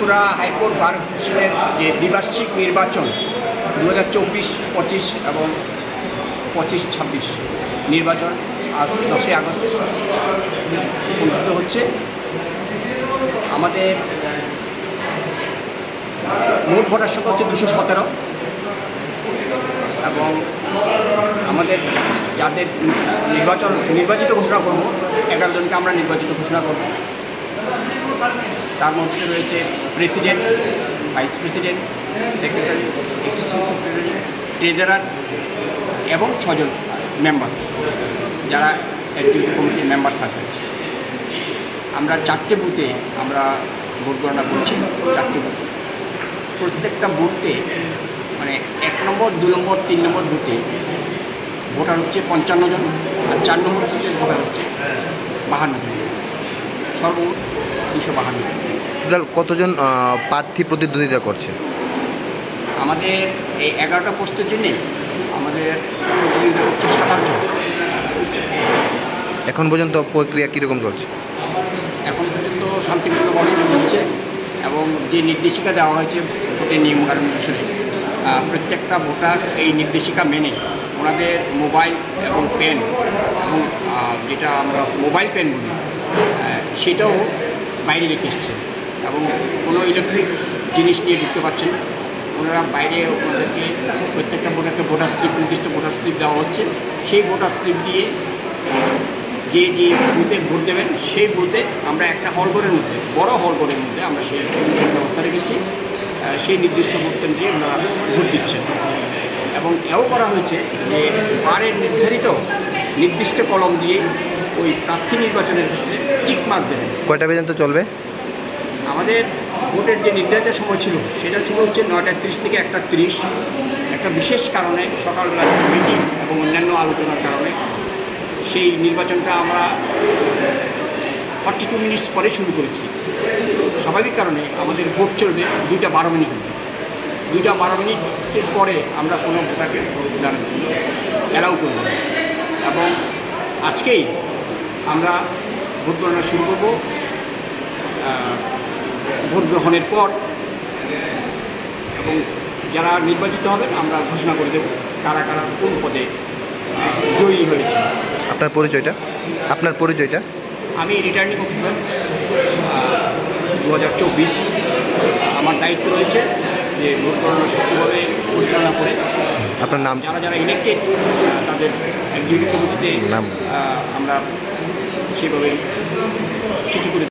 Tripura high court বার অ্যাসোসিয়েশনের যে দ্বিবার্ষিক নির্বাচন দু হাজার চব্বিশ, পঁচিশ এবং পঁচিশ, ছাব্বিশ নির্বাচন আজ দশই আগস্ট অনুষ্ঠিত হচ্ছে। আমাদের মোট ভোটার সংখ্যা হচ্ছে দুশো সতেরো এবং আমাদের যাদের নির্বাচন, নির্বাচিত ঘোষণা করব, এগারো জনকে আমরা নির্বাচিত ঘোষণা করব। তার মধ্যে রয়েছে president vice president secretary assistant secretary treasurer এবং ছজন মেম্বার যারা এক্সিকিউটিভ কমিটির মেম্বার থাকবে আমরা চারটে বুথে আমরা ভোট গণনা করছি, চারটে বুথে প্রত্যেকটা বুথে মানে এক নম্বর, দু নম্বর, তিন নম্বর বুথে ভোটার হচ্ছে পঞ্চান্ন জন, আর চার নম্বর বুথে ভোটার হচ্ছে বাহান্ন জন। সর্বমোট দুশো বাহান্ন টোটাল কতজন প্রার্থী প্রতিদ্বন্দ্বিতা করছে? আমাদের এই এগারোটা পোস্টের জন্যে আমাদের প্রতিযোগিতা হচ্ছে এখন পর্যন্ত প্রক্রিয়া কীরকম চলছে? এখন পর্যন্ত শান্তিপূর্ণভাবে হচ্ছে এবং যে নির্দেশিকা দেওয়া হয়েছে ভোটের নিয়মকানুন অনুসারে প্রত্যেকটা ভোটার এই নির্দেশিকা মেনে ওনাদের মোবাইল এবং পেন এবং যেটা আমরা মোবাইল পেন বলি সেটাও বাইরে রেখে এসছে এবং কোনো ইলেকট্রিক্স জিনিস নিয়ে ঢুকতে পারছে না। ওনারা বাইরে ওনাদেরকে প্রত্যেকটা ভোটারকে ভোটার স্লিপ নির্দিষ্ট ভোটার স্লিপ দেওয়া হচ্ছে। সেই ভোটার স্লিপ দিয়ে যে যে বুথে ভোট দেবেন, সেই বুথে আমরা একটা হলঘরের মধ্যে, বড় হলঘরের মধ্যে আমরা সেই ব্যবস্থা রেখেছি। সেই নির্দিষ্ট ভোট কেন্দ্রে ওনারা ভোট দিচ্ছেন। এবং এও করা হয়েছে যে বারের নির্ধারিত নির্দিষ্ট কলম দিয়ে ওই প্রার্থী নির্বাচনের ক্ষেত্রে টিক মার্ক দেবেন কয়টা পর্যন্ত চলবে? আমাদের ভোটের যে নির্ধারিত সময় ছিল সেটা ছিল হচ্ছে নয়টা তিরিশ থেকে একটা তিরিশ। একটা বিশেষ কারণে সকালবেলা মিটিং এবং অন্যান্য আলোচনার কারণে। সেই নির্বাচনটা আমরা ফর্টি টু মিনিটস পরে শুরু করেছি। স্বাভাবিক কারণে আমাদের ভোট চলবে দুইটা বারো মিনিট দুইটা বারো মিনিটের পরে আমরা কোনো ভোটারকে ভোট দাঁড়াতে অ্যালাউ করব এবং আজকেই আমরা ভোট গণনা শুরু করব। ভোট গ্রহণের পর এবং যারা নির্বাচিত হবেন আমরা ঘোষণা করে দেব কারা কারা কোন পদে জয়ী হয়েছে। আপনার পরিচয়টা? আপনার পরিচয়টা? আমি রিটার্নিং অফিসার দু হাজার চব্বিশ। আমার দায়িত্ব রয়েছে যে ভোট গণনা সুষ্ঠুভাবে পরিচালনা করে। আপনার নাম? যারা যারা ইলেক্টেড তাদের এক্সিকিউটিভ কমিটিতে নাম। আহ, আমরা সেভাবে চিঠি করে